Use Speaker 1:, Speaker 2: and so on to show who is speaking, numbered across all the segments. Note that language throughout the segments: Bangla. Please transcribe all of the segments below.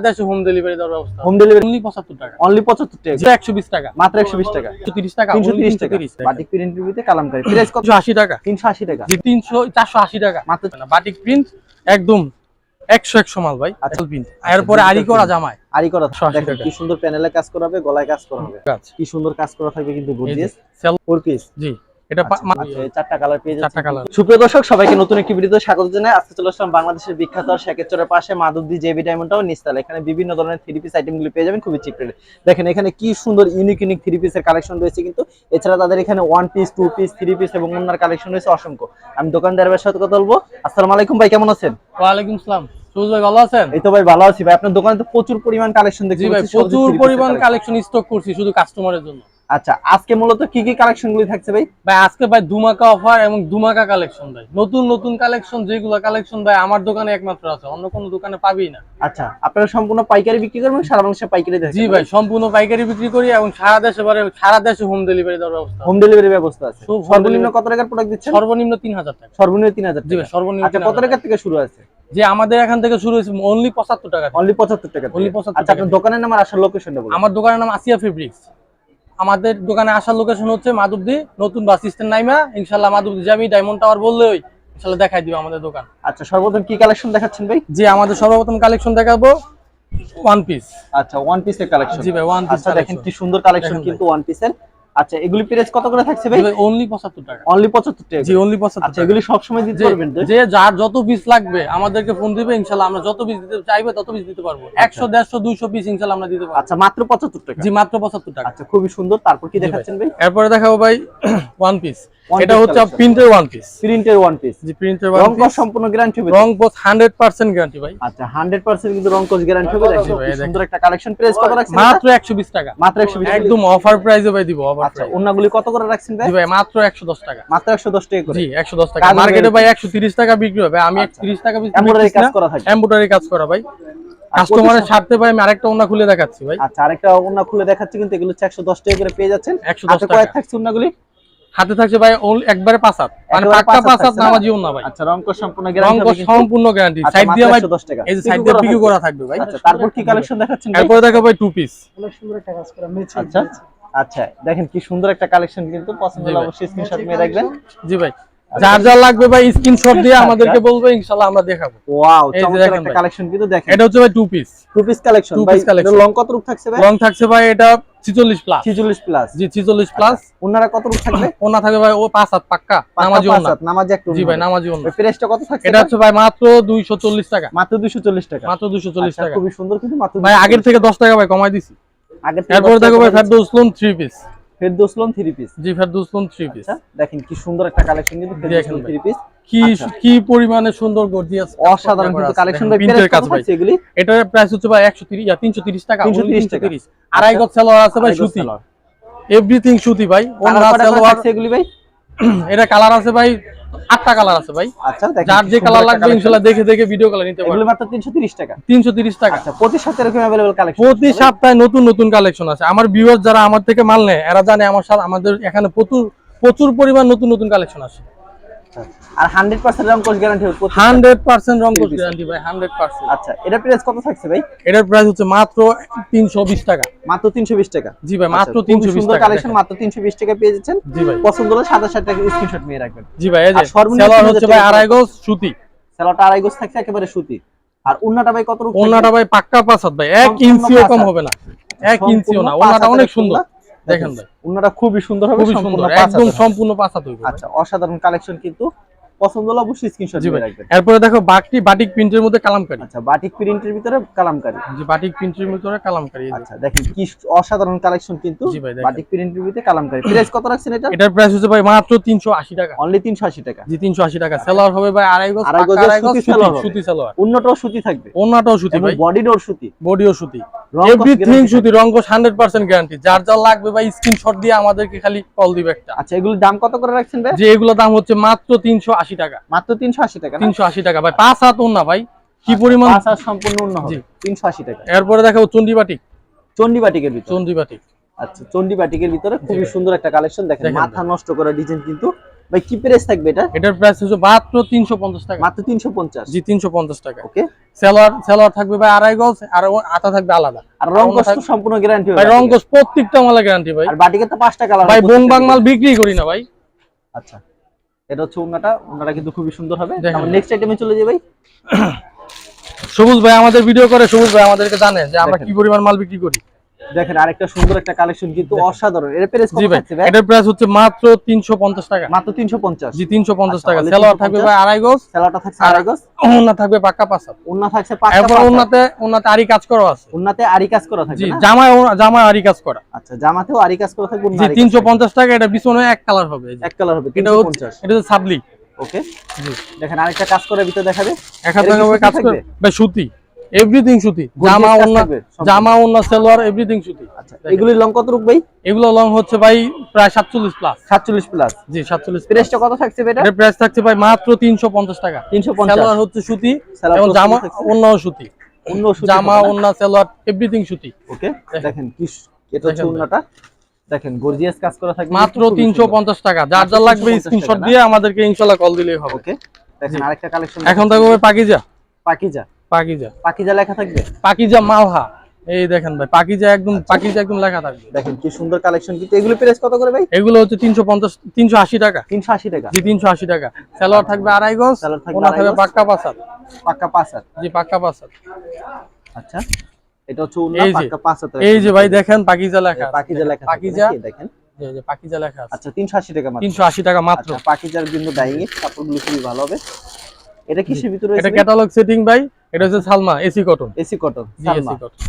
Speaker 1: হোম ডেলিভারি দেওয়ার ব্যবস্থা।
Speaker 2: হোম ডেলিভারি
Speaker 1: অনলি পঁচাত্তর টাকা।
Speaker 2: অনলি টাকা। মাত্র টাকা।
Speaker 1: টাকা
Speaker 2: টাকা। Batik print kalamkari. প্রাইস কত?
Speaker 1: টাকা।
Speaker 2: টাকা।
Speaker 1: টাকা।
Speaker 2: মাত্র
Speaker 1: বাটিক একদম একশো একশো মাল ভাই।
Speaker 2: আচ্ছা।
Speaker 1: প্রিন্ট এরপরে আরি করা জামায়
Speaker 2: আরি করা দেখেন কি সুন্দর প্যানেলে কাজ করা হবে গলায় কাজ করা হবে। কি সুন্দর কাজ করা থাকবে কিন্তু
Speaker 1: এই যে
Speaker 2: গর্জিয়াস
Speaker 1: sell-
Speaker 2: ফোর পিস
Speaker 1: জি। এটা
Speaker 2: আচ্ছা চারটা কালার পেয়ে
Speaker 1: চারটা কালার
Speaker 2: সুপ্রিয় দর্শক সবাইকে নতুন একটি ভিডিওতে স্বাগত জানাই। আজকে চলে আসলাম বাংলাদেশের বিখ্যাত শেখেরচরের পাশে মাধবদী জেবি ডায়মন্ডটাও নিস্তাল। এখানে বিভিন্ন ধরনের থ্রি পিস আইটেমগুলো পেয়ে যাবেন খুবই চিপ রেটে দেখেন এখানে কি সুন্দর ইউনিক ইউনিক থ্রি পিসের কালেকশন রয়েছে কিন্তু। এছাড়া তাদের এখানে one piece two piece three piece এবং অন্যান্য কালেকশন রয়েছে অসংখ্য। আমি দোকানদারের সাথে কথা বলব। আসসালামু আলাইকুম ভাই কেমন আছেন?
Speaker 1: ওয়ালাইকুম ভাই ভালো আছেন?
Speaker 2: এই তো ভাই ভালো আছি। ভাই আপনার দোকানে তো প্রচুর পরিমাণ কালেকশন দেখছি
Speaker 1: ভাই প্রচুর পরিমাণ কালেকশন স্টক করছি শুধু কাস্টমারের জন্য।
Speaker 2: আচ্ছা আজকে মূলত কি কি কালেকশন গুলি থাকছে ভাই?
Speaker 1: ভাই আজকে ভাই ধুমাকা অফার এবং ধুমাকা কালেকশন ভাই। নতুন নতুন কালেকশন যেগুলো কালেকশন ভাই আমার দোকানে একমাত্র আছে অন্য কোনো দোকানে পাবেই না।
Speaker 2: আচ্ছা আপনারা সম্পূর্ণ পাইকারি বিক্রি করবেন সারা বাংলাদেশে পাইকারি
Speaker 1: জি ভাই সম্পূর্ণ পাইকারি বিক্রি করি এবং সারা দেশে বারে সারা দেশে হোম ডেলিভারি দেওয়ার ব্যবস্থা
Speaker 2: হোম ডেলিভারি ব্যবস্থা আছে। সর্বনিম্ন কত টাকার প্রোডাক্ট দিচ্ছেন?
Speaker 1: সর্বনিম্ন তিন হাজার টাকা।
Speaker 2: সর্বনিম্ন তিন হাজার
Speaker 1: জি ভাই সর্বনিম্ন
Speaker 2: আচ্ছা কত টাকা থেকে শুরু আছে?
Speaker 1: যে আমাদের এখান থেকে শুরু হয়েছে অনলি পঁচাত্তর টাকা
Speaker 2: অনলি পঁচাত্তর টাকা অনলি।
Speaker 1: 75
Speaker 2: আচ্ছা আপনার দোকানের নাম আর আসার লোকেশনটা বলুন।
Speaker 1: আমার দোকানের নাম আসিয়া ফেব্রিক্স আমাদের দোকানে আসার লোকেশন হচ্ছে মাধবদি নতুন বাস স্ট্যান্ড নাইমা। ইনশাল্লাহ মাধবদি যে আমি ডায়মন্ড টাওয়ার বললেই ইনশাল্লাহ দেখাই দিব আমাদের দোকান।
Speaker 2: আচ্ছা সর্বপ্রথম কি কালেকশন দেখাচ্ছেন ভাই?
Speaker 1: জি আমাদের সর্বপ্রথম কালেকশন দেখাবো ওয়ান পিস
Speaker 2: আচ্ছা ওয়ান পিসের কালেকশন
Speaker 1: জি ভাই ওয়ান পিস
Speaker 2: আচ্ছা দেখেন কি সুন্দর কালেকশন কিন্তু ওয়ান পিসের আচ্ছা এগুলি প্রাইস কত করে থাকছে ভাই?
Speaker 1: অনলি পঁচাত্তর টাকা।
Speaker 2: অনলি পঁচাত্তর টাকা।
Speaker 1: জি অনলি পঁচাত্তর
Speaker 2: আচ্ছা এগুলি সবসময় দিতে পারবেন তো?
Speaker 1: যে যার যত পিস লাগবে আমাদেরকে ফোন দিবে ইনশাল্লাহ আমরা যত পিস দিতে চাইবে তত পিস দিতে পারব। একশো দেড়শো দুইশো পিস ইনশাল্লাহ আমরা দিতে পারব।
Speaker 2: আচ্ছা মাত্র পঁচাত্তর টাকা।
Speaker 1: জি মাত্র পঁচাত্তর টাকা।
Speaker 2: আচ্ছা খুবই সুন্দর। তারপর কি দেখাচ্ছেন ভাই?
Speaker 1: এরপরে দেখাবো ভাই ওয়ান পিস এটা হচ্ছে প্রিন্টের ওয়ান পিস
Speaker 2: প্রিন্টের ওয়ান পিস
Speaker 1: জি প্রিন্টের
Speaker 2: রং
Speaker 1: ওয়ান
Speaker 2: কস
Speaker 1: পিস
Speaker 2: সম্পূর্ণ গ্যারান্টি হবে।
Speaker 1: রং পোস্ট হান্ড্রেড পার্সেন্ট গ্যারান্টি ভাই।
Speaker 2: আচ্ছা হান্ড্রেড পার্সেন্ট কিন্তু রং কোচ গ্যারান্টি হবে। সুন্দর একটা কালেকশন প্রাইস কত রাখছেন
Speaker 1: মাত্র একশো বিশ টাকা।
Speaker 2: মাত্র একশো বিশ
Speaker 1: একদম অফার প্রাইসে ভাই দিব অফার
Speaker 2: আচ্ছা অন্যগুলি কত করে রাখছেন ভাই?
Speaker 1: ভাই মাত্র একশো দশ টাকা।
Speaker 2: মাত্র একশো দশ টাকা করে।
Speaker 1: জি একশো দশ টাকা। মার্কেটে ভাই একশো তিরিশ টাকা বিক্রি হবে। আমি একশো তিরিশ টাকা
Speaker 2: এমব্রয়ডারি কাজ করা থাকে।
Speaker 1: এম্বুটারি কাজ করা ভাই।
Speaker 2: আর
Speaker 1: কাস্টমারের স্বার্থে ভাই আমি আরেকটা ওনা খুলে দেখাচ্ছি ভাই।
Speaker 2: আচ্ছা আরেকটা অন্য খুলে দেখাচ্ছি কিন্তু এগুলো হচ্ছে একশো দশ টাকা করে পেয়ে যাচ্ছেন।
Speaker 1: 110
Speaker 2: হাতে
Speaker 1: টাকা।
Speaker 2: কয়েক থাকছে অন্যগুলি
Speaker 1: হাতে থাকছে ভাই একবারে পাঁচ হাত। মানে পাক্কা
Speaker 2: পাঁচ হাত?
Speaker 1: নামাজি না ভাই।
Speaker 2: আচ্ছা রং সম্পূর্ণ গ্যারান্টি হবে
Speaker 1: সম্পূর্ণ গ্যারান্টি
Speaker 2: আচ্ছা,
Speaker 1: সাইড দিয়ে ভাই
Speaker 2: 110 টাকা।
Speaker 1: এই যে সাইড দিয়ে
Speaker 2: করা
Speaker 1: পিকু
Speaker 2: থাকবে।
Speaker 1: করা থাকবে ভাই।
Speaker 2: আচ্ছা তারপর কি কালেকশন দেখাচ্ছেন ভাই?
Speaker 1: এরপরে দেখো ভাই টু পিস
Speaker 2: আচ্ছা। আচ্ছা দেখেন কি সুন্দর একটা কালেকশন কিন্তু পছন্দ হলে অবশ্যই স্ক্রিনশট নিয়ে রাখবেন
Speaker 1: জি ভাই। যার যা লাগবে ভাই স্ক্রিনশট দিয়ে আমাদেরকে বলবে ইনশাআল্লাহ আমরা দেখাবো।
Speaker 2: ওয়াও চমৎকার একটা কালেকশন কিন্তু দেখেন।
Speaker 1: এটা হচ্ছে ভাই two
Speaker 2: piece two piece
Speaker 1: collection
Speaker 2: ভাই
Speaker 1: collection।
Speaker 2: লং কত রূপ থাকছে ভাই?
Speaker 1: লং থাকছে ভাই এটা 46 প্লাস
Speaker 2: 46 প্লাস
Speaker 1: জি 46 প্লাস
Speaker 2: ওনারা কত রূপ থাকবে?
Speaker 1: ওনা থাকবে ভাই ও পাঁচ হাত পাক্কা নামাজি ওনা।
Speaker 2: পাঁচ নামাজি একটু
Speaker 1: জি ভাই নামাজি ওনা।
Speaker 2: প্রাইসটা কত থাকছে
Speaker 1: এটা হচ্ছে ভাই মাত্র 240 টাকা।
Speaker 2: মাত্র 240 টাকা।
Speaker 1: মাত্র 240
Speaker 2: আচ্ছা,
Speaker 1: টাকা।
Speaker 2: খুবই সুন্দর কিন্তু মাত্র
Speaker 1: ভাই আগের থেকে 10 টাকা ভাই কমাই দিছি।
Speaker 2: থেকে
Speaker 1: দেখো ভাই
Speaker 2: করে
Speaker 1: Ferdous lawn 3 piece
Speaker 2: Ferdous lawn 3 piece
Speaker 1: জি ফেরদৌস লোন 3 পিস
Speaker 2: আচ্ছা দেখেন কি সুন্দর একটা কালেকশন কিন্তু ফেরদৌস লোন 3 পিস
Speaker 1: কি
Speaker 2: আচ্ছা।
Speaker 1: কি পরিমাণে সুন্দর গর্জিয়াস
Speaker 2: অসাধারণ কিন্তু কালেকশন ভাই প্রাইস কত
Speaker 1: ভাই।
Speaker 2: এগুলি
Speaker 1: এটার প্রাইস হচ্ছে ভাই 130 ইয়া 330 টাকা
Speaker 2: 330 টাকা।
Speaker 1: 330 আড়াই গজ সেলোয়ার আছে ভাই সুতি। এভরিথিং সুতি ভাই।
Speaker 2: কালার
Speaker 1: ওনা
Speaker 2: কয়টা করে
Speaker 1: সেলোয়ার
Speaker 2: থাকছে এগুলি ভাই?
Speaker 1: এটা কালার আছে ভাই আটটা কালার আছে ভাই
Speaker 2: আচ্ছা দেখেন
Speaker 1: যার
Speaker 2: কি
Speaker 1: যে
Speaker 2: সুন্দর
Speaker 1: কালার
Speaker 2: একটা
Speaker 1: লাগবে
Speaker 2: collection।
Speaker 1: ইনশাআল্লাহ দেখে দেখে ভিডিও কলে নিতে
Speaker 2: এগুলি
Speaker 1: পারবে
Speaker 2: মাত্র 330 টাকা
Speaker 1: 330 টাকা
Speaker 2: আচ্ছা প্রতি সপ্তাহে এরকম अवेलेबल কালেকশন
Speaker 1: প্রতি সপ্তাহে নতুন নতুন কালেকশন আছে আমার ভিউয়ার যারা আমার থেকে মাল নেয় এরা জানে আমার সাথে আমাদের এখানে প্রচুর প্রচুর পরিমাণ নতুন নতুন কালেকশন আছে
Speaker 2: আর 100% রং কোর্স গ্যারান্টি
Speaker 1: রং ভাই হান্ড্রেড পার্সেন্ট
Speaker 2: আচ্ছা এটা প্রাইস কত থাকছে ভাই?
Speaker 1: এটার প্রাইস হচ্ছে মাত্র তিনশো বিশ টাকা।
Speaker 2: মাত্র 320 টাকা?
Speaker 1: জি ভাই মাত্র
Speaker 2: আচ্ছা, খুবই
Speaker 1: তিনশো বিশ
Speaker 2: সুন্দর
Speaker 1: টাকা
Speaker 2: কালেকশন মাত্র 320 টাকা পেয়ে যাচ্ছেন।
Speaker 1: জি ভাই।
Speaker 2: পছন্দ হলে সাদা সাদা টাকা স্ক্রিনশট নিয়ে রাখবেন।
Speaker 1: জি ভাই এই যে সেলার হচ্ছে ভাই আড়াই গজ সুতি।
Speaker 2: সেলাটা আড়াই গজ থাকছে একেবারে সুতি। আর উন্নাটা ভাই কত?
Speaker 1: ওনাটা ভাই পাক্কা পাঁচ ভাই এক ইঞ্চিও কম হবে না। এক ইঞ্চিও না ওনাটা অনেক সুন্দর। দেখেন ভাই।
Speaker 2: উন্নাটা খুবই সুন্দর হবে
Speaker 1: খুবই
Speaker 2: সম্পূর্ণ
Speaker 1: একদম সম্পূর্ণ পাঁচা তৈরি
Speaker 2: আচ্ছা অসাধারণ কালেকশন কিন্তু পছন্দ হলে অবশ্যই স্ক্রিনশট
Speaker 1: জি
Speaker 2: রাখবেন।
Speaker 1: এরপরে দেখো বাটিক প্রিন্টের মধ্যে কালামকারী।
Speaker 2: আচ্ছা বাটিক প্রিন্টের ভিতরে কালামকারী।
Speaker 1: যে বাটিক প্রিন্টের ভিতরে কালামকারী
Speaker 2: আচ্ছা দেখেন কি অসাধারণ কালেকশন কিন্তু
Speaker 1: জি।
Speaker 2: বাটিক প্রিন্টের ভিতরে কালামকারী। প্রাইস কত রাখছেন এটা?
Speaker 1: এটার প্রাইস হচ্ছে ভাই মাত্র তিনশো আশি টাকা।
Speaker 2: অনলি 380 টাকা।
Speaker 1: জি তিনশো আশি টাকা। সেলার হবে ভাই আড়াই গজ
Speaker 2: আড়াই
Speaker 1: গজ
Speaker 2: সুতি হবে।
Speaker 1: সুতি
Speaker 2: উন্নতও সুতি থাকবে।
Speaker 1: সুতি ভাই।
Speaker 2: বডি ডোর সুতি।
Speaker 1: বডিও সুতি। এভরিথিং সুতি রঙ্গস হান্ড্রেড পার্সেন্ট গ্যারান্টি যার যা লাগবে ভাই স্ক্রিনশট দিয়ে আমাদেরকে খালি কল দিবে একটা।
Speaker 2: আচ্ছা এগুলোর দাম কত করে রাখছেন ভাই?
Speaker 1: যে এগুলো দাম হচ্ছে মাত্র তিনশো আশি টাকা।
Speaker 2: মাত্র 380 টাকা না?
Speaker 1: তিনশো আশি টাকা। ভাই পাঁচ হাত ভাই। কি পরিমাণ?
Speaker 2: পাঁচ হাজার সম্পূর্ণ অন্য হবে।
Speaker 1: জি।
Speaker 2: 380 টাকা।
Speaker 1: এরপরে দেখাবো চন্ডি বাটিক।
Speaker 2: চন্ডি বাটিকের ভিতরে?
Speaker 1: চন্ডি
Speaker 2: আচ্ছা চন্ডি বাটিকের ভিতরে খুবই সুন্দর একটা কালেকশন দেখেন। মাথা নষ্ট করা ডিজাইন কিন্তু। ভাই কি প্রাইস থাকবে এটা?
Speaker 1: এটার প্রাইস হচ্ছে মাত্র তিনশো পঞ্চাশ টাকা।
Speaker 2: মাত্র তিনশো পঞ্চাশ?
Speaker 1: জি তিনশো পঞ্চাশ টাকা।
Speaker 2: ওকে।
Speaker 1: সেলোয়ার সেলোয়ার থাকবে ভাই আড়াই গজ আর আটা থাকবে আলাদা।
Speaker 2: আর রং সম্পূর্ণ গ্যারান্টি
Speaker 1: ভাই রং গজ প্রত্যেকটা মালা গ্যারান্টি ভাই।
Speaker 2: আর বাটিকে তো পাঁচটা কালার
Speaker 1: ভাই বাংমাল বিক্রি করি না ভাই।
Speaker 2: আচ্ছা। এটা হচ্ছে ওন্নাটা ওন্নাটা কিন্তু খুবই সুন্দর হবে। নেক্সট আইটেমে চলে যাই ভাই।
Speaker 1: সবুজ ভাই আমাদের ভিডিও করে সবুজ ভাই আমাদেরকে জানে যে আমরা কি পরিমাণ মাল বিক্রি করি।
Speaker 2: দেখেন আরেকটা সুন্দর একটা কালেকশন কিন্তু অসাধারণ। এর প্রাইস কত থাকছে ভাই?
Speaker 1: এটার প্রাইস হচ্ছে মাত্র তিনশো পঞ্চাশ টাকা।
Speaker 2: মাত্র 350
Speaker 1: জি তিনশো পঞ্চাশ
Speaker 2: আচ্ছা,
Speaker 1: টাকা। সেলোয়ার থাকবে ভাই আড়াই গজ।
Speaker 2: সেলাটা থাকছে
Speaker 1: আর-
Speaker 2: আড়াই গজ।
Speaker 1: ওনা থাকবে পাক্কা পাঁচা
Speaker 2: ওন্না থাকছে পাঁচটা
Speaker 1: এরপর
Speaker 2: পাঁচা।
Speaker 1: ওনাতে ওনাতে আরি কাজ করা আছে।
Speaker 2: ওন্নাতে আরি কাজ করা থাকবে
Speaker 1: জি ওনা- জামায় আরি কাজ করা।
Speaker 2: আচ্ছা জামাতেও আরি কাজ করা থাকবে
Speaker 1: জি
Speaker 2: আরি কাজ
Speaker 1: তিনশো
Speaker 2: থাকবে।
Speaker 1: পঞ্চাশ টাকা এটা পিছনে এক কালার হবে।
Speaker 2: এক কালার হবে
Speaker 1: এটা হচ্ছে
Speaker 2: 350
Speaker 1: এটা হচ্ছে সাবলি।
Speaker 2: ওকে
Speaker 1: জি।
Speaker 2: দেখেন আরেকটা কাজ করার ভিতরে দেখাবে।
Speaker 1: এক হাজার টাকা কাজ করে? ভাই সুতি। এভরিথিং সুতি। জামা
Speaker 2: কাজ
Speaker 1: ওনা
Speaker 2: থাকবে, সম্পূর্ণ।
Speaker 1: জামা ওনা সেলোয়ার এভরিথিং সুতি।
Speaker 2: আচ্ছা এগুলির লং কত রূপ ভাই?
Speaker 1: এগুলো লং হচ্ছে ভাই প্রায় সাতচল্লিশ প্লাস
Speaker 2: 47 প্লাস
Speaker 1: জি সাতচল্লিশ
Speaker 2: প্রাইসটা কত থাকছে ভাই এটা?
Speaker 1: প্রাইস থাকছে ভাই মাত্র তিনশো পঞ্চাশ টাকা।
Speaker 2: 350
Speaker 1: সেলোয়ার হচ্ছে সুতি এবং জামা
Speaker 2: সুতি।
Speaker 1: অন্য সুতি জামা
Speaker 2: হবে না?
Speaker 1: অন্য সেলোয়ার এভরিথিং সুতি।
Speaker 2: ওকে
Speaker 1: দেখেন।
Speaker 2: কি এটা হচ্ছে ওন্নাটা দেখেন গর্জিয়াস কাজ করা থাকবে।
Speaker 1: মাত্র
Speaker 2: কিন্তু খুবই
Speaker 1: তিনশো
Speaker 2: সুন্দর।
Speaker 1: পঞ্চাশ টাকা। যার যার লাগবে
Speaker 2: 350
Speaker 1: স্ক্রিনশট দিয়ে আমাদেরকে ইনশাল্লাহ কল দিলেই হবে।
Speaker 2: ওকে দেখেন। আরেকটা কালেকশন
Speaker 1: এখন থাকবে পাকিজা।
Speaker 2: পাকিজা।
Speaker 1: পাকিজা।
Speaker 2: পাকিজা লেখা থাকবে?
Speaker 1: পাকিজা মালহা। এই দেখেন ভাই পাকিজা একদম পাকিজা একদম লেখা থাকবে।
Speaker 2: দেখেন কি সুন্দর কালেকশন কিন্তু এগুলো প্রাইস কত করে ভাই?
Speaker 1: এগুলো হচ্ছে তিনশো পঞ্চাশ তিনশো আশি টাকা।
Speaker 2: 380 টাকা।
Speaker 1: জি তিনশো আশি টাকা। সেলোয়ার থাকবে আড়াই গজ
Speaker 2: থাকবে
Speaker 1: ওনা থাকবে পাক্কা পাসার
Speaker 2: পাক্কা পাঁচ হাত
Speaker 1: জি পাক্কা পাসার
Speaker 2: আচ্ছা এটা হচ্ছে
Speaker 1: যে,
Speaker 2: পাক্কা পাঁচ হাত
Speaker 1: এই যে ভাই দেখেন পাকিজা লেখা
Speaker 2: পাকিজা লেখা
Speaker 1: পাকিজা
Speaker 2: দেখেন
Speaker 1: জি, জি, পাকিজা লেখা
Speaker 2: আচ্ছা 380 টাকা মাত্র।
Speaker 1: তিনশো আশি টাকা মাত্র।
Speaker 2: আচ্ছা পাকিজার কিন্তু ডাইং এর কাপড়গুলো খুবই ভালো হবে। এটা কিসের ভিতরে
Speaker 1: এটা ক্যাটালগ সেটিং ভাই এটা হচ্ছে Salma AC
Speaker 2: cotton AC
Speaker 1: cotton
Speaker 2: Salma.
Speaker 1: AC cotton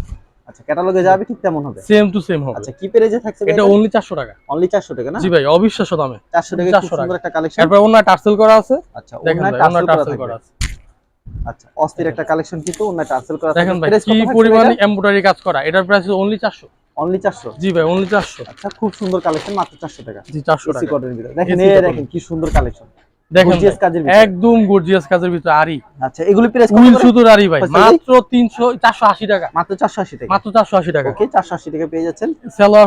Speaker 2: আচ্ছা ক্যাটালগে যাবে ঠিক তেমন হবে?
Speaker 1: সেম টু সেম হবে।
Speaker 2: আচ্ছা কি প্রাইসে থাকছে
Speaker 1: এটা অনলি চারশো টাকা।
Speaker 2: অনলি 400 টাকা না?
Speaker 1: জি ভাই অবিশ্বাস্য দামে।
Speaker 2: 400 টাকা খুব সুন্দর একটা কালেকশন
Speaker 1: এরপর ওনার টার্সেল করা আছে।
Speaker 2: আচ্ছা
Speaker 1: দেখেন ভাই
Speaker 2: টার্সেল করা
Speaker 1: টার্সেল করা আছে।
Speaker 2: আচ্ছা অস্থির একটা কালেকশন কিন্তু ওনার টার্সেল করা আছে।
Speaker 1: দেখেন ভাই কি পরিমাণে এমব্রয়ডারি কাজ করা। এটার প্রাইস অনলি চারশো।
Speaker 2: অনলি 400
Speaker 1: জি ভাই অনলি চারশো।
Speaker 2: আচ্ছা খুব সুন্দর কালেকশন মাত্র 400 টাকা।
Speaker 1: জি চারশো
Speaker 2: এসি
Speaker 1: টাকা।
Speaker 2: দেখেন এই দেখেন কি সুন্দর কালেকশন
Speaker 1: একদম গর্জিয়াস কাজের ভিতরে আরি।
Speaker 2: আচ্ছা এগুলি প্রাইস
Speaker 1: উইল সুতোর আরি ভাই মাত্র তিনশো চারশো আশি টাকা।
Speaker 2: মাত্র 480 টাকা।
Speaker 1: মাত্র চারশো আশি টাকা।
Speaker 2: ওকে 480 টাকা পেয়ে যাচ্ছেন।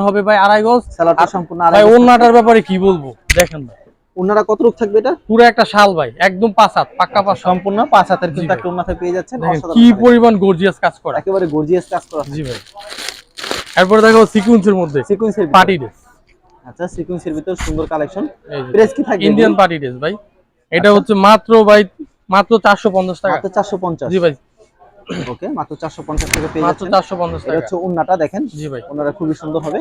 Speaker 1: হবে ভাই আড়াই গজ।
Speaker 2: সালোয়ারটা সম্পূর্ণ আড়াই গজ
Speaker 1: ওনাটার ব্যাপারে কি বলব? দেখেন ভাই।
Speaker 2: ওনারা কত রূপ থাকবে এটা?
Speaker 1: পুরো একটা শাল ভাই একদম পাঁচ হাত পাক্কা পাঁচ
Speaker 2: সম্পূর্ণ পাঁচ হাতের কিন্তু একটা ওনাতে পেয়ে যাচ্ছেন।
Speaker 1: কি পরিমাণ গর্জিয়াস কাজ করা।
Speaker 2: একেবারে গর্জিয়াস কাজ করা।
Speaker 1: জি ভাই। এরপরে দেখো সিকুয়েন্সের মধ্যে।
Speaker 2: সিকোয়েন্সের
Speaker 1: পার্টি ড্রেস
Speaker 2: আচ্ছা সিকোয়েন্সের ভিতর সুন্দর কালেকশন প্রাইস কি থাকবে
Speaker 1: ইন্ডিয়ান পার্টি ড্রেস ভাই। এটা হচ্ছে মাত্র ভাই মাত্র চারশো পঞ্চাশ টাকা।
Speaker 2: মাত্র 450
Speaker 1: জি ভাই।
Speaker 2: ওকে মাত্র 450 টাকা পেয়ে
Speaker 1: মাত্র
Speaker 2: যাচ্ছেন।
Speaker 1: চারশো পঞ্চাশ
Speaker 2: এটা
Speaker 1: টাকা।
Speaker 2: হচ্ছে ওন্নাটা দেখেন।
Speaker 1: জি ভাই।
Speaker 2: ওনারা খুবই সুন্দর হবে।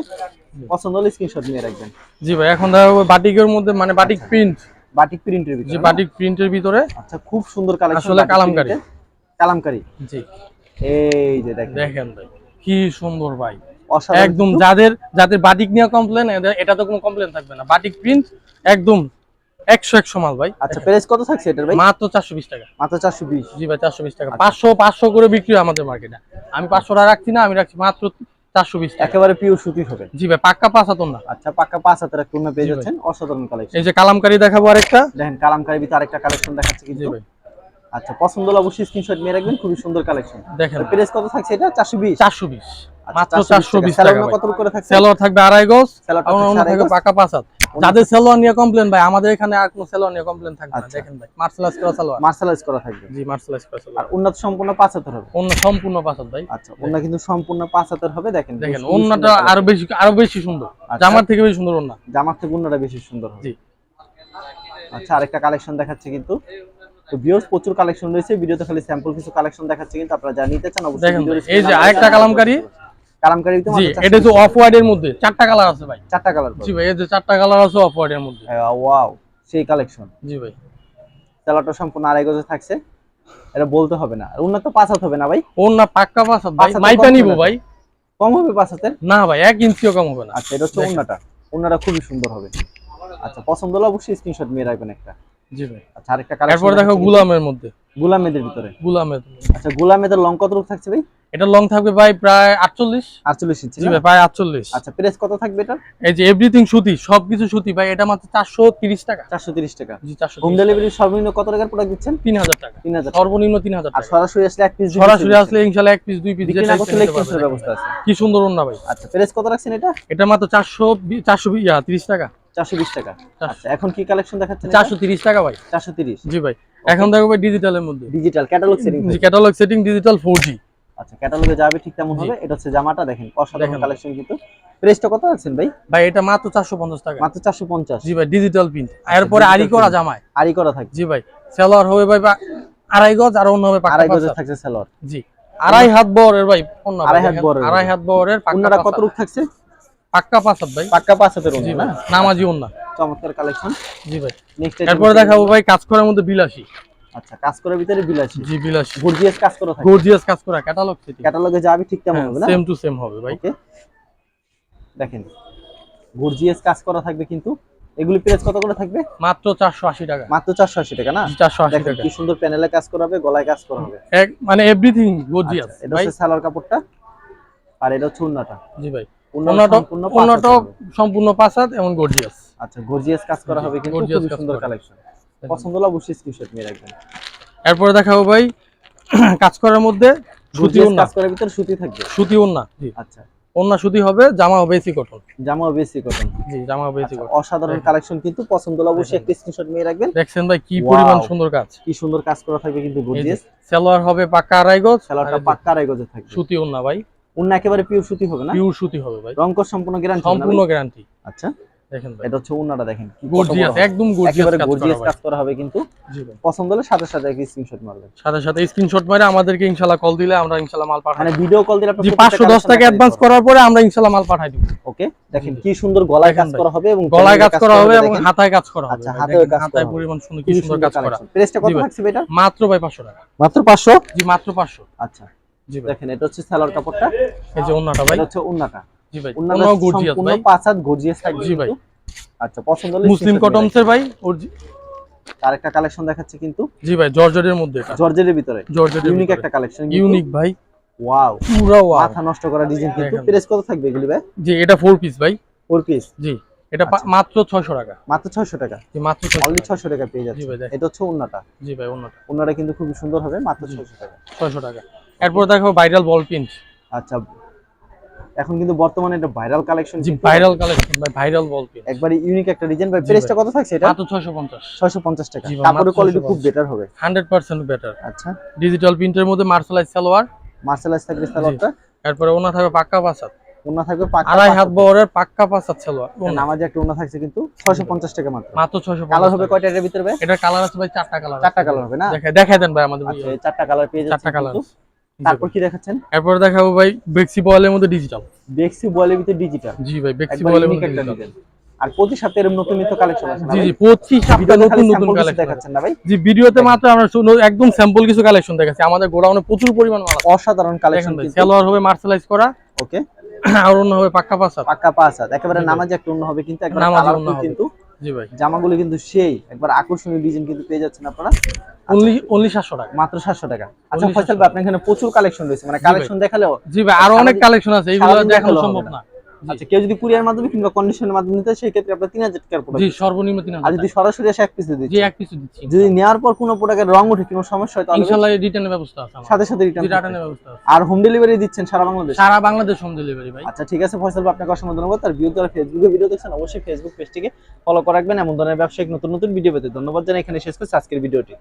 Speaker 2: পছন্দ হলে স্ক্রিনশট নিয়ে রাখবেন।
Speaker 1: জি ভাই এখন দেখো বাটিকের মধ্যে মানে বাটিক প্রিন্ট
Speaker 2: বাটিক প্রিন্টের ভিতরে না?
Speaker 1: বাটিক প্রিন্টের ভিতরে।
Speaker 2: আচ্ছা খুব সুন্দর কালেকশন
Speaker 1: আসলে কালামকারী।
Speaker 2: কালামকারী।
Speaker 1: জি।
Speaker 2: এই যে দেখেন।
Speaker 1: দেখেন ভাই কি সুন্দর ভাই। একদম যাদের যাদের বাটিক নিয়ে কমপ্লেন এটা তো কোনো কমপ্লেন থাকবে না। বাটিক প্রিন্ট একদম একশো একশো মাল ভাই।
Speaker 2: আচ্ছা প্রাইস কত থাকছে এটার ভাই?
Speaker 1: মাত্র চারশো বিশ টাকা।
Speaker 2: মাত্র 420
Speaker 1: জি ভাই চারশো বিশ টাকা। পাঁচশো পাঁচশো করে বিক্রি হয় আমাদের মার্কেটে আমি পাঁচশো টাকা রাখছি না আমি রাখছি মাত্র চারশো বিশ
Speaker 2: একেবারে পিওর সুতি হবে।
Speaker 1: জি ভাই পাক্কা পাঁচ হাতন না
Speaker 2: আচ্ছা পাক্কা পাঁচ হাতের একটা পেয়ে যাচ্ছেন। অসাধারণ কালেকশন
Speaker 1: এই যে কালামকারি দেখাবো আরেকটা।
Speaker 2: দেখেন কালামকারীর ভিতরে আরেকটা কালেকশন দেখাচ্ছে
Speaker 1: জি ভাই।
Speaker 2: আচ্ছা পছন্দ হলে অবশ্যই স্ক্রিনশট নিয়ে রাখবেন খুবই সুন্দর কালেকশন
Speaker 1: দেখেন।
Speaker 2: প্রাইস কত থাকছে এটা? 420
Speaker 1: চারশো বিশ।
Speaker 2: আচ্ছা,
Speaker 1: মাত্র চারশো বিশ
Speaker 2: স্যালোর
Speaker 1: টাকা। ভাই।
Speaker 2: কত করে থাকছে?
Speaker 1: সেলোয়ার থাকবে আড়াই গজ।
Speaker 2: আড়াই
Speaker 1: থাকবে। পাকা পাঁচ হাত। যাদের সেলোয়ার নিয়ে কমপ্লেন ভাই আমাদের এখানে আর কোনো সেলোয়ার নিয়ে কমপ্লেন থাকবে না।
Speaker 2: আচ্ছা।
Speaker 1: দেখেন ভাই মার্শালাইজ করা সালোয়ার।
Speaker 2: মার্শালাইজ করা থাকবে।
Speaker 1: জি মার্শালাইজ করা
Speaker 2: আর উন্নত সম্পূর্ণ পাঁচ হাতের হবে।
Speaker 1: অন্য সম্পূর্ণ পাঁচ হাত ভাই।
Speaker 2: আচ্ছা ওন্না কিন্তু সম্পূর্ণ পাঁচ হাতের হবে দেখেন
Speaker 1: দেখেন
Speaker 2: সুন্দর
Speaker 1: আরও বেশি আরও বেশি সুন্দর।
Speaker 2: আচ্ছা।
Speaker 1: জামার থেকে বেশি সুন্দর অন্য
Speaker 2: জামার থেকে উন্নাটা বেশি সুন্দর হবে।
Speaker 1: জি।
Speaker 2: আচ্ছা আরেকটা কালেকশন দেখাচ্ছে কিন্তু। তো ভিউয়ার্স প্রচুর কালেকশন রয়েছে। ভিডিওতে খালি স্যাম্পল কিছু কালেকশন দেখাচ্ছে কিন্তু আপনারা যা নিতে চান অবশ্যই
Speaker 1: দেখেন এই যে আরেকটা কালামকারী।
Speaker 2: কালামকারী তো
Speaker 1: জি এটা হচ্ছে অফ হোয়াইট এর মধ্যে। চারটা কালার আছে ভাই।
Speaker 2: চারটা কালার
Speaker 1: জি ভাই এই যে চারটা কালার আছে অফ হোয়াইট এর মধ্যে।
Speaker 2: ওয়াও সেই কালেকশন
Speaker 1: জি ভাই।
Speaker 2: তেলাটা সম্পূর্ণ আড়াই গজে থাকছে। এটা বলতে হবে না। উন্নত পাঁচ হবে না ভাই?
Speaker 1: না পাক্কা পাঁচ ভাই মাইপা নিবো ভাই।
Speaker 2: কম হবে
Speaker 1: না ভাই এক ইঞ্চিও কম হবে না।
Speaker 2: আচ্ছা এটা হচ্ছে
Speaker 1: দেখেন।
Speaker 2: উন্নাটা উন্নাটা খুবই সুন্দর হবে। আচ্ছা পছন্দ হলে অবশ্যই স্ক্রিনশট নিয়ে রাখবেন একটা।
Speaker 1: জি ভাই।
Speaker 2: আচ্ছা আরেকটা
Speaker 1: এরপর দেখো গুলামের মধ্যে।
Speaker 2: গুলামেদের ভিতরে?
Speaker 1: গুলামের
Speaker 2: আচ্ছা গুলামেদের লং কত থাকছে ভাই?
Speaker 1: এটা লং থাকবে ভাই প্রায় আটচল্লিশ।
Speaker 2: আটচল্লিশ ইঞ্চি
Speaker 1: জি ভাই প্রায় আটচল্লিশ।
Speaker 2: আচ্ছা প্রাইস কত থাকবে এটা
Speaker 1: এই যে এভরিথিং সুতি সবকিছু সুতি ভাই এটা মাত্র চারশো তিরিশ টাকা।
Speaker 2: চারশো তিরিশ টাকা।
Speaker 1: জি চারশো
Speaker 2: হোম ডেলিভারি সর্বনিম্ন কত টাকার প্রোডাক্ট দিচ্ছেন?
Speaker 1: তিন হাজার টাকা।
Speaker 2: তিন হাজার
Speaker 1: সর্বনিম্ন তিন হাজার
Speaker 2: আর সরাসরি আসলে এক পিস
Speaker 1: সরাসরি আসলে ইনশাল্লাহ এক পিস দুই পিস
Speaker 2: বিক্রি না করতে এক্সচেঞ্জের ব্যবস্থা আছে?
Speaker 1: কি সুন্দর অন্য ভাই।
Speaker 2: আচ্ছা প্রাইস কত রাখছেন এটা?
Speaker 1: এটা মাত্র চারশো চারশো ইয়া তিরিশ টাকা।
Speaker 2: চারশো বিশ টাকা। আচ্ছা এখন কি কালেকশন দেখাচ্ছেন
Speaker 1: চারশো তিরিশ টাকা ভাই।
Speaker 2: চারশো তিরিশ।
Speaker 1: জি ভাই। এখন দেখো ভাই ডিজিটালের মধ্যে।
Speaker 2: Digital catalogue setting
Speaker 1: catalogue setting digital four জি
Speaker 2: আচ্ছা ক্যাটালগে যাবে ঠিক তেমন হবে। এটা হচ্ছে জামাটা দেখেন অসাধারণ কালেকশন কিন্তু। প্রাইসটা কত আছেন ভাই?
Speaker 1: ভাই এটা মাত্র চারশো পঞ্চাশ টাকা।
Speaker 2: মাত্র চারশো পঞ্চাশ।
Speaker 1: জি ভাই ডিজিটাল প্রিন্ট এরপরে
Speaker 2: digital
Speaker 1: আরি করা জামায়
Speaker 2: আরি করা থাকবে।
Speaker 1: জি ভাই সেলোয়ার হবে ভাই বা- আড়াই গজ আর অন্য হবে
Speaker 2: আড়াই
Speaker 1: হাত।
Speaker 2: থাকছে সালোয়ার
Speaker 1: জি আড়াই হাত বহরের ভাই অন্য
Speaker 2: আড়াই হাত বহরের।
Speaker 1: আড়াই হাত বহরের পাক্কা
Speaker 2: কত। রূপ থাকছে?
Speaker 1: পাক্কা পাঁচ হাত ভাই।
Speaker 2: পাক্কা পাঁচ হাতের
Speaker 1: জি
Speaker 2: অন্য না
Speaker 1: নামাজি অন্য।
Speaker 2: চমৎকার কালেকশন।
Speaker 1: জি ভাই।
Speaker 2: নেক্সট
Speaker 1: এরপরে দেখাবো ভাই কাজ করার মধ্যে বিলাসী।
Speaker 2: আচ্ছা কাজ করার ভিতরে বিলাসী।
Speaker 1: জি বিলাসী।
Speaker 2: গর্জিয়াস কাজ করা থাকে
Speaker 1: গর্জিয়াস কাজ করা ক্যাটালগ সেটিং
Speaker 2: ক্যাটালগে যাবে ঠিক তেমন হবে না?
Speaker 1: সেম টু সেম হবে ভাই।
Speaker 2: ওকে দেখেন গর্জিয়াস কাজ করা থাকবে কিন্তু। এগুলি প্রাইস কত করে থাকবে?
Speaker 1: মাত্র চারশো আশি টাকা।
Speaker 2: মাত্র চারশো আশি টাকা না?
Speaker 1: চারশো আশি
Speaker 2: দেখেন
Speaker 1: টাকা।
Speaker 2: কি সুন্দর প্যানেলে কাজ করা হবে গলায় কাজ করা হবে।
Speaker 1: এক মানে এভরিথিং গর্জিয়াস
Speaker 2: আচ্ছা, এটা হচ্ছে সালোয়ার কাপড়টা। আর এটা হচ্ছে উন্নাটা।
Speaker 1: জি ভাই।
Speaker 2: উন্নাটা
Speaker 1: অন্যটা
Speaker 2: সম্পূর্ণ পাঁচ
Speaker 1: এবং গর্জিয়াস
Speaker 2: আচ্ছা গর্জিয়াস কাজ করা হবে কিন্তু
Speaker 1: কাজ
Speaker 2: সুন্দর কালেকশন পছন্দ হলে অবশ্যই স্ক্রিনশট নিয়ে রাখবেন।
Speaker 1: এরপরে দেখাবো ভাই কাজ করার মধ্যে সুতি ওন্না
Speaker 2: কাজ করার ভিতরে সুতি থাকবে।
Speaker 1: সুতি ওন্না জি।
Speaker 2: আচ্ছা।
Speaker 1: ওন্না সুতি হবে জামা হবে এসি কটন
Speaker 2: জামা বেশি কটন
Speaker 1: জি জামা হবে এসি কটন
Speaker 2: অসাধারণ কালেকশন কিন্তু পছন্দ হলে অবশ্যই। একটা স্ক্রিনশট নিয়ে রাখবেন।
Speaker 1: দেখছেন ভাই কি পরিমাণ সুন্দর কাজ।
Speaker 2: কি সুন্দর কাজ করা থাকবে কিন্তু গর্জিয়াস
Speaker 1: সালোয়ার হবে পাক্কা আড়াই গজ
Speaker 2: সালোয়ারটা
Speaker 1: যে
Speaker 2: আড়াই গজে থাকবে।
Speaker 1: সুতি ওন্না ভাই।
Speaker 2: উন্না একেবারে পিওর সুতি হবে না?
Speaker 1: পিওর সুতি হবে ভাই।
Speaker 2: রংকর সম্পূর্ণ গ্যারান্টি
Speaker 1: সম্পূর্ণ গ্যারান্টি
Speaker 2: আচ্ছা।
Speaker 1: দেখেন
Speaker 2: এটা হচ্ছে উন্নাটা দেখেন কি
Speaker 1: গর্জিয়াস একদম গর্জিয়াস কাজ করা
Speaker 2: গর্জিয়াস কাজ করা হবে কিন্তু পছন্দ হলে সাথে সাথে একই স্ক্রিনশট মারবেন।
Speaker 1: সাথে সাথে স্ক্রিনশট মারে আমাদেরকে ইনশাআল্লাহ কল দিলে আমরা ইনশাআল্লাহ মাল পাঠাই
Speaker 2: মানে ভিডিও কল দিলে আপনি
Speaker 1: টাকা অ্যাডভান্স করার পরে আমরা ইনশাআল্লাহ মাল পাঠাই দিব।
Speaker 2: ওকে দেখেন কি সুন্দর গলায় কাজ করা হবে এবং
Speaker 1: গলায় কাজ করা হবে এবং হাতায় কাজ করা হবে
Speaker 2: আচ্ছা। কাজ
Speaker 1: হাতায় পরিমাণ সুন্দর কি সুন্দর কাজ করা।
Speaker 2: কালেকশন কত থাকছে এটা
Speaker 1: মাত্র ভাই পাঁচশো টাকা।
Speaker 2: মাত্র 500
Speaker 1: জি মাত্র পাঁচশো।
Speaker 2: আচ্ছা।
Speaker 1: জি
Speaker 2: দেখেন এটা হচ্ছে সালোয়ার কাপড়টা।
Speaker 1: এই যে অন্যটা ভাই।
Speaker 2: এটা হচ্ছে
Speaker 1: জি ভাই
Speaker 2: উন্নাটা
Speaker 1: গর্জিয়াস ভাই।
Speaker 2: পাঁচ হাত গর্জিয়াস থাকবে
Speaker 1: জি ভাই।
Speaker 2: আচ্ছা পছন্দ হলে
Speaker 1: মুসলিম
Speaker 2: screenshot নিয়ে
Speaker 1: ভাই ওর জি-
Speaker 2: রাখবেন। আরেকটা কালেকশন দেখাচ্ছে কিন্তু।
Speaker 1: জি ভাই জর্জেটের মধ্যে এটা।
Speaker 2: জর্জেটের ভিতরে।
Speaker 1: জর্জেটের
Speaker 2: ইউনিক একটা কালেকশন
Speaker 1: ইউনিক ভাই।
Speaker 2: ওয়াও
Speaker 1: পুরো ওয়াও
Speaker 2: মাথা নষ্ট করা ডিজাইন কিন্তু।
Speaker 1: দেখেন।
Speaker 2: কত থাকবে এগুলি ভাই?
Speaker 1: জি এটা ফোর পিস ভাই।
Speaker 2: ফোর পিস
Speaker 1: জি এটা
Speaker 2: আচ্ছা।
Speaker 1: মাত্র ছয়শো টাকা।
Speaker 2: মাত্র 600 টাকা?
Speaker 1: জি মাত্র 600
Speaker 2: 600 টাকা। পেয়ে যাচ্ছে। এটা হচ্ছে
Speaker 1: জি ভাই
Speaker 2: কিন্তু খুব সুন্দর হবে মাত্র
Speaker 1: জি।
Speaker 2: 600 টাকা।
Speaker 1: ছয়শো টাকা। এরপর দেখো ভাইরাল বল পিন
Speaker 2: আচ্ছা এখন কিন্তু বর্তমানে এটা ভাইরাল কালেকশন
Speaker 1: জি ভাইরাল কালেকশন ভাই ভাইরাল বল পিন
Speaker 2: একবারে ইউনিক একটা ডিজাইন ভাই প্রাইসটা কত থাকছে এটা?
Speaker 1: মাত্র ছয়শো পঞ্চাশ।
Speaker 2: 650 টাকা। কাপড়ের
Speaker 1: মাত্র
Speaker 2: কোয়ালিটি খুব
Speaker 1: 650
Speaker 2: বেটার হবে।
Speaker 1: হান্ড্রেড পার্সেন্ট বেটার
Speaker 2: আচ্ছা।
Speaker 1: ডিজিটাল প্রিন্টের মধ্যে মার্শালাইজ সালোয়ার।
Speaker 2: মার্শালাইজ থাকবে সালোয়ারটা।
Speaker 1: এরপরে ওনা থাকবে পাক্কা পাঁচাত।
Speaker 2: উন্না থাকবে পাক্কা
Speaker 1: আড়াই হাত বহরের পাক্কা পাঁচাত সালোয়ার।
Speaker 2: নামাজে একটা উন্না থাকছে কিন্তু 650 টাকা মাত্র।
Speaker 1: মাত্র ছয়শো
Speaker 2: কালার হবে কয়টা এর ভিতরে ভাই?
Speaker 1: এটা কালার আছে ভাই চারটা কালার
Speaker 2: চারটা কালার হবে না?
Speaker 1: দেখাই দেন ভাই আমাদের
Speaker 2: আচ্ছা চারটা কালার পেয়ে যাচ্ছে
Speaker 1: চারটা কালার।
Speaker 2: তারপর কি দেখাচ্ছেন?
Speaker 1: এরপর দেখাবো ভাই বেক্সি বয়েলের মধ্যে ডিজিটাল
Speaker 2: বেক্সি বয়েলের ভিতরে ডিজিটাল
Speaker 1: জি ভাই বেক্সি
Speaker 2: ইউনিক
Speaker 1: মধ্যে
Speaker 2: আর প্রতি সপ্তাহে এরকম নতুন নিত্য কালেকশন আছে
Speaker 1: জি জি প্রতি সপ্তাহে নতুন নতুন কালেকশন
Speaker 2: দেখাচ্ছেন না ভাই?
Speaker 1: জি ভিডিওতে মাত্র আমরা একদম স্যাম্পল কিছু কালেকশন দেখাচ্ছি। আমাদের গোডাউনে প্রচুর পরিমাণ মাল
Speaker 2: অসাধারণ কালেকশন
Speaker 1: সালোয়ার হবে মার্শালাইজ করা।
Speaker 2: ওকে।
Speaker 1: আর অন্য হবে পাক্কা পাঁচাত
Speaker 2: পাক্কা পাঁচ একেবারে
Speaker 1: জি ভাই।
Speaker 2: একটা অন্য হবে কিন্তু একবার
Speaker 1: নামাজে।
Speaker 2: কিন্তু।
Speaker 1: জি ভাই।
Speaker 2: জামাগুলো কিন্তু সেই একবার আকর্ষণীয় ডিজাইন কিন্তু পেয়ে যাচ্ছেন আপনারা।
Speaker 1: অনলি অনলি সাতশো টাকা।
Speaker 2: মাত্র সাতশো টাকা। আচ্ছা ফয়সাল ভাই আপনার এখানে প্রচুর কালেকশন রয়েছে মানে কালেকশন দেখালেও
Speaker 1: জি ভাই আরও অনেক কালেকশন আছে এইগুলো দেখানো সম্ভব না।
Speaker 2: আচ্ছা কেউ যদি কুরিয়ার মাধ্যমে কিংবা কন্ডিশনের মাধ্যমে নিতে সেই ক্ষেত্রে আপনার তিন হাজার টাকার
Speaker 1: জি সর্বনিম্ন তিন
Speaker 2: আর যদি সরাসরি এসে এক পিস
Speaker 1: জি এক পিছু দিচ্ছি।
Speaker 2: যদি নেওয়ার পর কোনো প্রোডাক্টের রং উঠে কোনো সমস্যা হয় তাহলে
Speaker 1: ইনশাল্লাহ রিটার্নের ব্যবস্থা আছে।
Speaker 2: সাথে সাথে রিটার্ন
Speaker 1: রিটার্নের ব্যবস্থা আছে।
Speaker 2: আর হোম ডেলিভারি দিচ্ছেন সারা বাংলাদেশ?
Speaker 1: সারা বাংলাদেশ হোম ডেলিভারি ভাই।
Speaker 2: আচ্ছা ঠিক আছে ফয়সাল ভাই আপনাকে অসংখ্য ধন্যবাদ। আর ভিউ ফেসবুকে ভিডিও দেখছেন অবশ্যই ফেসবুক পেজটিকে ফলো করে রাখবেন। এমন ধরনের ব্যবসায়িক নতুন নতুন ভিডিও পেতে ধন্যবাদ জানাই। এখানে শেষ করছি আজকের ভিডিওটি